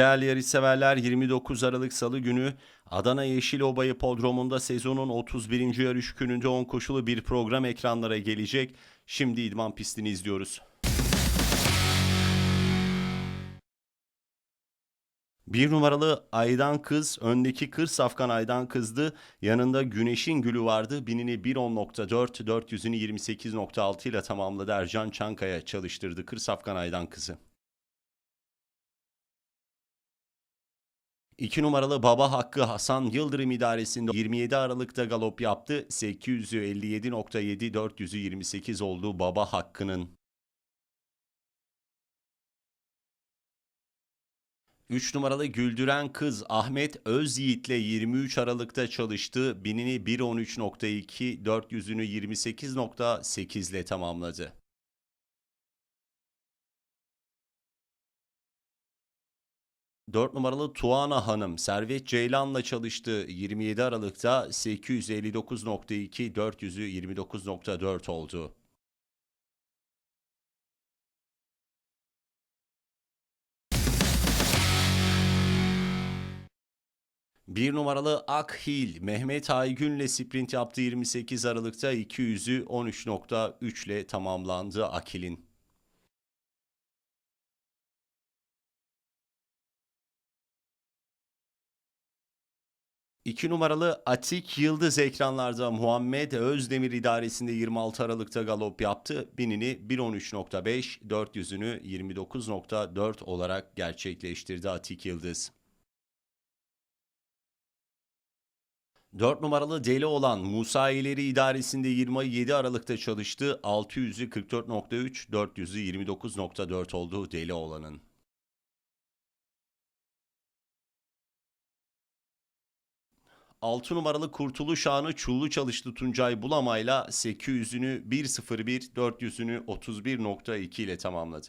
Değerli yarışseverler 29 Aralık Salı günü Adana Yeşilova Hipodromu'nda sezonun 31. yarış gününde 10 koşulu bir program ekranlara gelecek. Şimdi idman pistini izliyoruz. Bir numaralı Aydan Kız, öndeki Kır Safkan Aydan Kız'dı. Yanında Güneşin Gülü vardı. Binini 1.10.4, 400'ünü 28.6 ile tamamladı. Ercan Çankaya çalıştırdı Kır Safkan Aydan Kız'ı. 2 numaralı Baba Hakkı Hasan Yıldırım idaresinde 27 Aralık'ta galop yaptı. 857.7 400'ü 28 oldu Baba Hakkı'nın. 3 numaralı Güldüren Kız Ahmet Özyiğit'le 23 Aralık'ta çalıştı. Binini 1.13.2, 400'ünü 28.8 ile tamamladı. 4 numaralı Tuana Hanım Servet Ceylan'la çalıştı 27 Aralık'ta 859.2 400'ü 29.4 oldu. Bir numaralı Akhil Mehmet Aygün'le sprint yaptı 28 Aralık'ta 200'ü 13.3 ile tamamlandı Akil'in. 2 numaralı Atik Yıldız ekranlarda Muhammed Özdemir idaresinde 26 Aralık'ta galop yaptı. Binini 1.13.5, 400'ünü 29.4 olarak gerçekleştirdi Atik Yıldız. 4 numaralı deli olan Musa İleri idaresinde 27 Aralık'ta çalıştı. 600'ü 44.3, 400'ü 29.4 oldu deli olanın. 6 numaralı Kurtuluş Anı Çullu çalıştı Tuncay Bulamay'la 800'ünü 1.01, 400'ünü 31.2 ile tamamladı.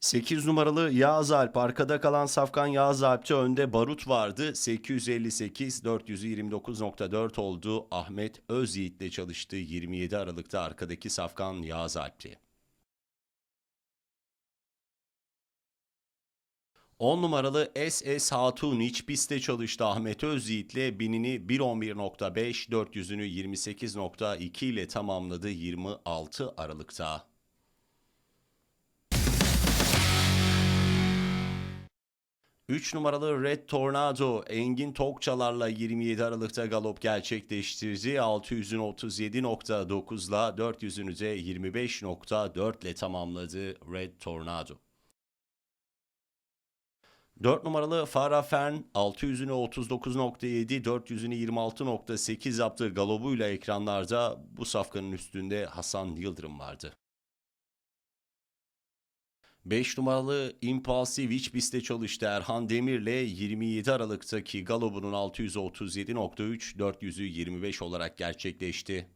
Sekiz numaralı Yağız Alp. Arkada kalan Safkan Yağız Alp'te önde Barut vardı. 858, 429.4 oldu. Ahmet Özyiğit'le çalıştı. 27 Aralık'ta arkadaki Safkan Yağız Alp'ti. 10 numaralı SS Hatun iç pistte çalıştı Ahmet Özyiğit'le binini 1.11.5, 400'ünü 28.2 ile tamamladı 26 Aralık'ta. Üç numaralı Red Tornado Engin Tokçalar'la 27 Aralık'ta galop gerçekleştirdi. 600'ün 37.9'la 400'ünü de 25.4 ile tamamladı Red Tornado. 4 numaralı Farah Fern 600'ünü 39.7, 400'ünü 26.8 yaptığı galobuyla ekranlarda bu safkanın üstünde Hasan Yıldırım vardı. 5 numaralı Impulsive iç çalıştı Erhan Demir'le 27 Aralık'taki galobunun 637.3, 400'ü 25 olarak gerçekleşti.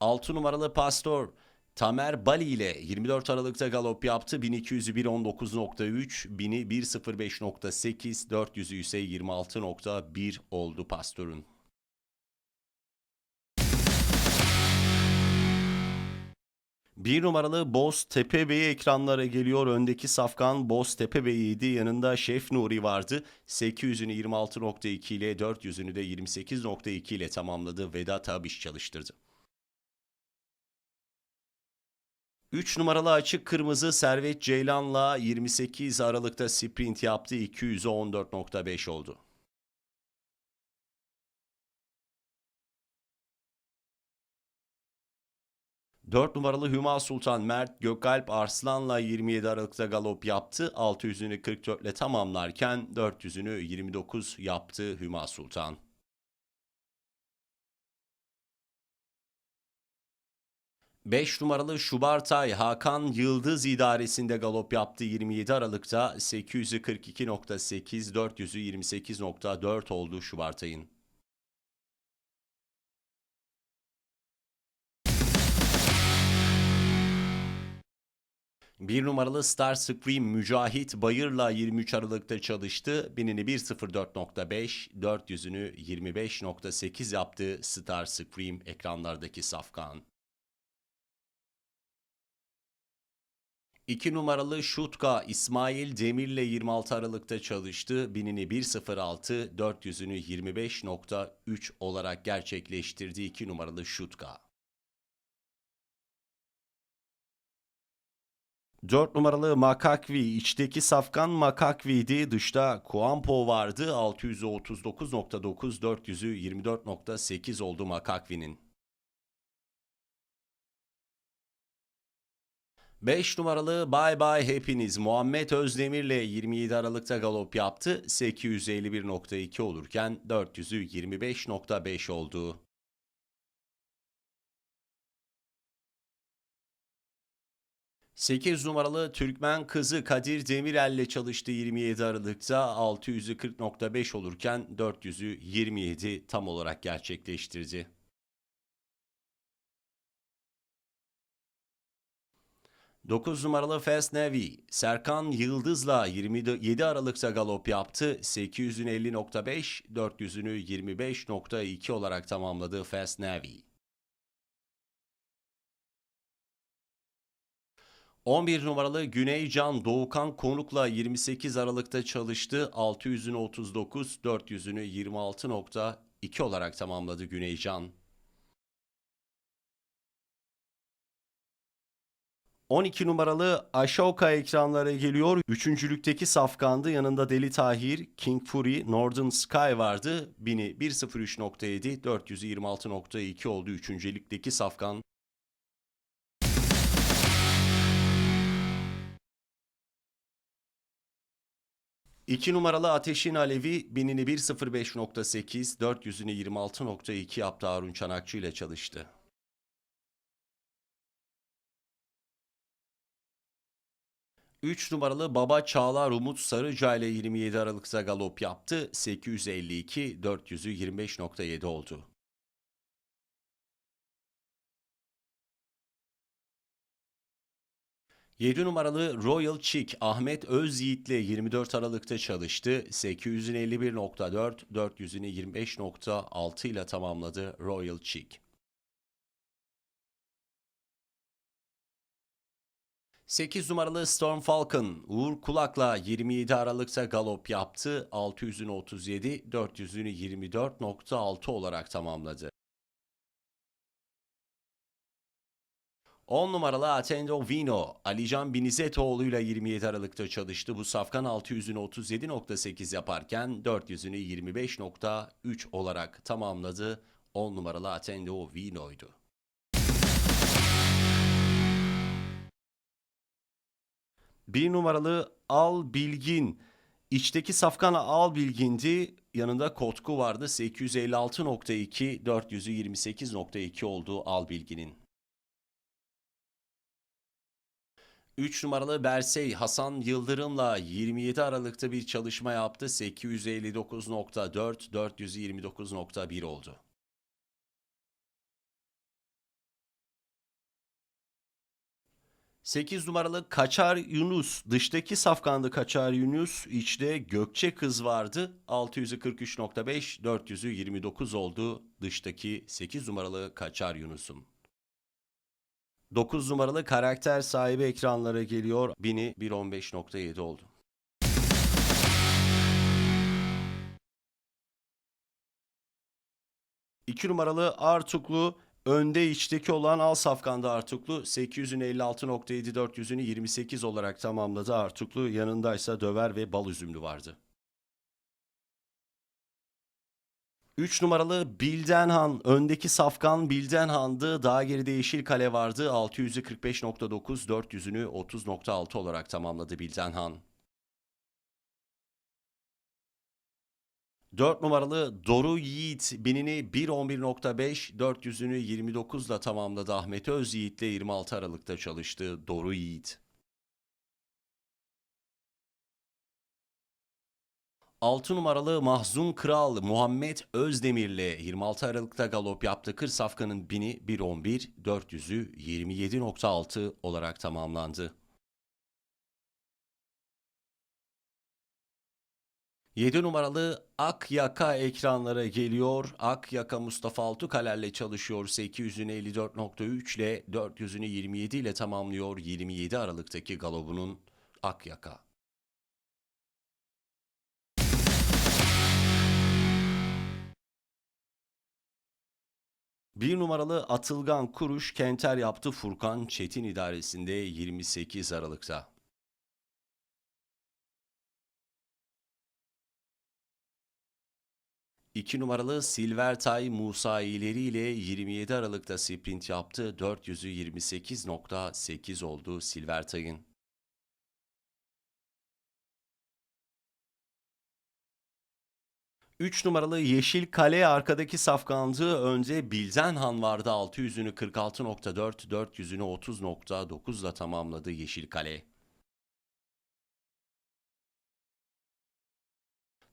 6 numaralı Pastor Tamer Bali ile 24 Aralık'ta galop yaptı. 1200'ü 1.19.3, 1000'i 1.05.8, 400'ü ise 26.1 oldu Pastör'ün. Bir numaralı Boz Tepe Bey ekranlara geliyor. Öndeki safkan Boz Tepe Bey'iydi. Yanında Şef Nuri vardı. 800'ünü 26.2 ile 400'ünü de 28.2 ile tamamladı. Vedat Abiş çalıştırdı. 3 numaralı açık kırmızı Servet Ceylan'la 28 Aralık'ta sprint yaptı. 200'e 14.5 oldu. Dört numaralı Hüma Sultan Mert Gökalp Arslan'la 27 Aralık'ta galop yaptı. 600'ünü 44 ile tamamlarken 400'ünü 29 yaptı Hüma Sultan. 5 numaralı Şubartay Hakan Yıldız idaresinde galop yaptı 27 Aralık'ta 842.8 400'ü 28.4 oldu Şubartay'ın. Bir numaralı Star Scream Mücahit Bayır'la 23 Aralık'ta çalıştı. Binini 1.04.5, 400'ünü 25.8 yaptı Star Scream ekranlardaki safkan. 2 numaralı Şutka İsmail Demir'le 26 Aralık'ta çalıştı. Binini 1.06, 400'ünü 25.3 olarak gerçekleştirdi 2 numaralı Şutka. 4 numaralı Makakvi içteki safkan Makakvi'di. Dışta Kuampo vardı. 639.9 400'ü 24.8 oldu Makakvi'nin. 5 numaralı Bye Bye Hepiniz Muhammed Özdemir'le 27 Aralık'ta galop yaptı. 851.2 olurken 400'ü 25.5 oldu. 8 numaralı Türkmen kızı Kadir Demirel'le çalıştı 27 Aralık'ta 600'ü 40.5 olurken 400'ü 27 tam olarak gerçekleştirdi. Dokuz numaralı Fast Navy, Serkan Yıldız'la 27 Aralık'ta galop yaptı. 800'ün 50.5, 400'ünü 25.2 olarak tamamladı Fast Navy. 11 numaralı Güneycan Doğukan Konuk'la 28 Aralık'ta çalıştı. 600'ünü 39, 400'ünü 26.2 olarak tamamladı Güneycan. 12 numaralı Ashoka ekranlara geliyor. Üçüncülükteki safkandı. Yanında Deli Tahir, King Fury, Northern Sky vardı. Bini 1.03.7, 426.2 oldu üçüncülükteki safkan. 2 numaralı Ateşin Alevi binini 1.05.8, 400'ünü 26.2 yaptı Harun Çanakçı ile çalıştı. Üç numaralı Baba Çağlar Umut Sarıca ile 27 Aralık'ta galop yaptı. 852, 400'ü 25.7 oldu. 7 numaralı Royal Chick Ahmet Özyiğit'le 24 Aralık'ta çalıştı. 851.4, 400'ünü 25.6 ile tamamladı Royal Chick. 8 numaralı Storm Falcon Uğur Kulak'la 27 Aralık'ta galop yaptı. 600'ünü 37, 400'ünü 24.6 olarak tamamladı. 10 numaralı Atendo Vino, Alican Binizetoğlu ile 27 Aralık'ta çalıştı. Bu safkan 600'ünü 37.8 yaparken 400'ünü 25.3 olarak tamamladı. 10 numaralı Atendo Vino'ydu. Bir numaralı Al Bilgin. İçteki safkan Al Bilgin'di. Yanında Kotku vardı. 856.2, 400'ü 28.2 oldu Al Bilgin'in. 3 numaralı Bersey Hasan Yıldırım'la 27 Aralık'ta bir çalışma yaptı. 859.4, 429.1 oldu. Sekiz numaralı Kaçar Yunus. Dıştaki safkandı Kaçar Yunus. İçte Gökçe Kız vardı. 643.5, 400'ü 29 oldu. Dıştaki 8 numaralı Kaçar Yunus'un. 9 numaralı karakter sahibi ekranlara geliyor. Bini 1.15.7 oldu. İki numaralı Artuklu önde içteki olan Al Safkan'da Artuklu 856.7 400'ünü 28 olarak tamamladı Artuklu yanındaysa Döver ve Bal Üzümlü vardı. 3 numaralı Bildenhan. Öndeki safkan Bildenhan'dı. Daha geride Yeşil Kale vardı. 600'ü 45.9, 400'ünü 30.6 olarak tamamladı Bildenhan. 4 numaralı Doru Yiğit binini 1.11.5, 400'ünü 29 ile tamamladı. Ahmet Öz Yiğit'le 26 Aralık'ta çalıştı Doru Yiğit. 6 numaralı Mahzun Kral Muhammed Özdemir'le 26 Aralık'ta galop yaptı. Kır Safkan'ın 1000'i 1.11, 400'ü 27.6 olarak tamamlandı. 7 numaralı Akyaka ekranlara geliyor. Akyaka Mustafa Altukaler'le çalışıyor. 800'ünü 54.3 ile 400'ünü 27 ile tamamlıyor. 27 Aralık'taki galobunun Akyaka. Bir numaralı Atılgan Kuruş Kenter yaptı Furkan Çetin idaresinde 28 Aralık'ta. 2 numaralı Silvertay Musa İleri ile 27 Aralık'ta sprint yaptı. 400'ü 28.8 oldu Silvertay'ın. Üç numaralı Yeşil Kale arkadaki safkandı. Önce Bilzenhan vardı. 600'ünü 46.4, 400'ünü 30.9 ile tamamladı Yeşil Kale.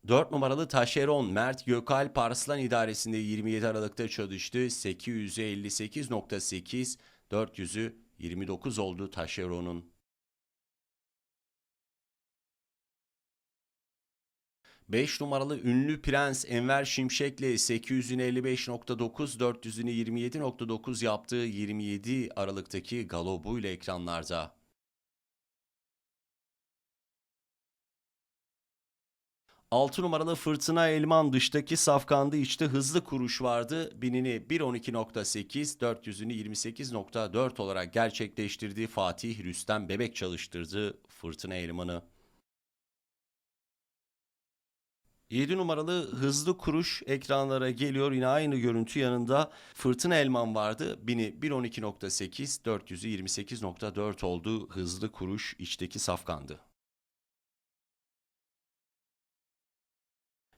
4 numaralı Taşeron Mert Gökalp Arslan idaresinde 27 Aralık'ta çalıştı. 800'e 58.8, 400'ü 29 oldu Taşeron'un. 5 numaralı ünlü prens Enver Şimşek'le 800'ünü 55.9, 400'ünü 27.9 yaptığı 27 Aralık'taki galobuyla ekranlarda. 6 numaralı Fırtına Elman dıştaki safkandı içte hızlı kuruş vardı. Binini 1.12.8, 400'ünü 28.4 olarak gerçekleştirdi. Fatih Rüstem Bebek çalıştırdı Fırtına Elman'ı. 7 numaralı hızlı kuruş ekranlara geliyor. Yine aynı görüntü yanında Fırtına Elman vardı. Bini 1.12.8, 400'ü 28.4 oldu. Hızlı kuruş içteki safkandı.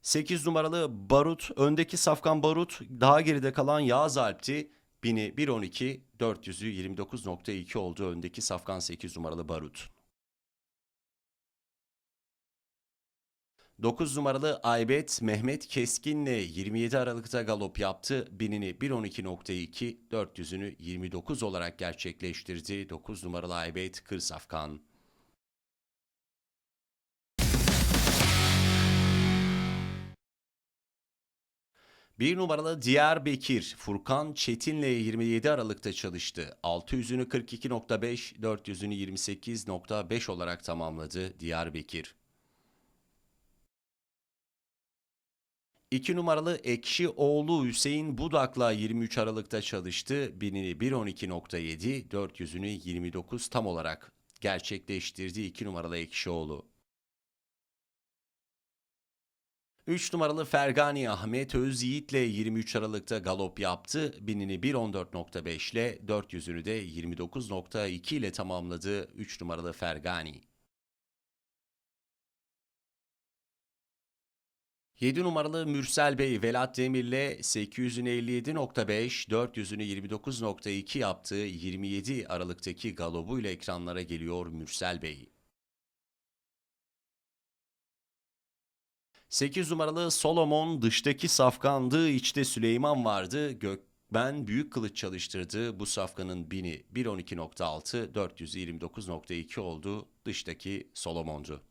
8 numaralı Barut, öndeki Safkan Barut, daha geride kalan Yağız Alp'ti. 1000'i 1.12, 400'ü 29.2 oldu öndeki Safkan 8 numaralı Barut. 9 numaralı Aybet Mehmet Keskin'le 27 Aralık'ta galop yaptı. 1000'ini 1.12.2, 400'ünü 29 olarak gerçekleştirdi. 9 numaralı Aybet Kır 1 numaralı Diyarbakır Furkan Çetin'le 27 Aralık'ta çalıştı. 600'ünü 42.5, 400'ünü 28.5 olarak tamamladı Diyarbakır. 2 numaralı Ekşi oğlu Hüseyin Budak'la 23 Aralık'ta çalıştı. Binini 1.12.7, 400'ünü 29 tam olarak gerçekleştirdi 2 numaralı Ekşi oğlu. 3 numaralı Fergani Ahmet Özyiğit ile 23 Aralık'ta galop yaptı. Binini 1.14.5 ile 400'ünü de 29.2 ile tamamladı 3 numaralı Fergani. 7 numaralı Mürsel Bey Velat Demir'le 800'ünü 57.5, 400'ünü 29.2 yaptığı 27 Aralık'taki galobuyla ekranlara geliyor Mürsel Bey. 8 numaralı Solomon dıştaki safkandı, içte Süleyman vardı. Gökben büyük kılıç çalıştırdı. Bu safkanın bini 1.12.6, 429.2 oldu. Dıştaki Solomon'du.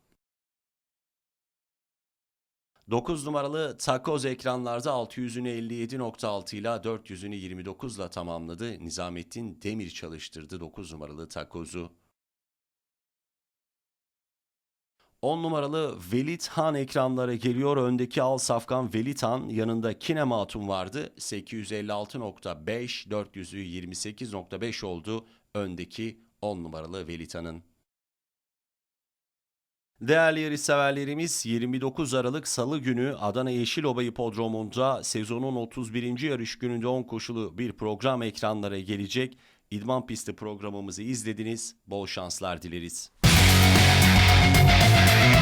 9 numaralı takoz ekranlarda 600'ünü 57.6 ile 400'ünü 29 ile tamamladı. Nizamettin Demir çalıştırdı 9 numaralı takozu. 10 numaralı Velit Han ekranlara geliyor. Öndeki Al Safkan Velit Han yanında Kine Matun vardı. 856.5, 400'ü 28.5 oldu. Öndeki 10 numaralı Velit Han'ın. Değerli yarış severlerimiz 29 Aralık Salı günü Adana Yeşilova Hipodromu'nda sezonun 31. yarış gününde 10 koşulu bir program ekranlara gelecek. İdman pisti programımızı izlediniz. Bol şanslar dileriz. Thank you.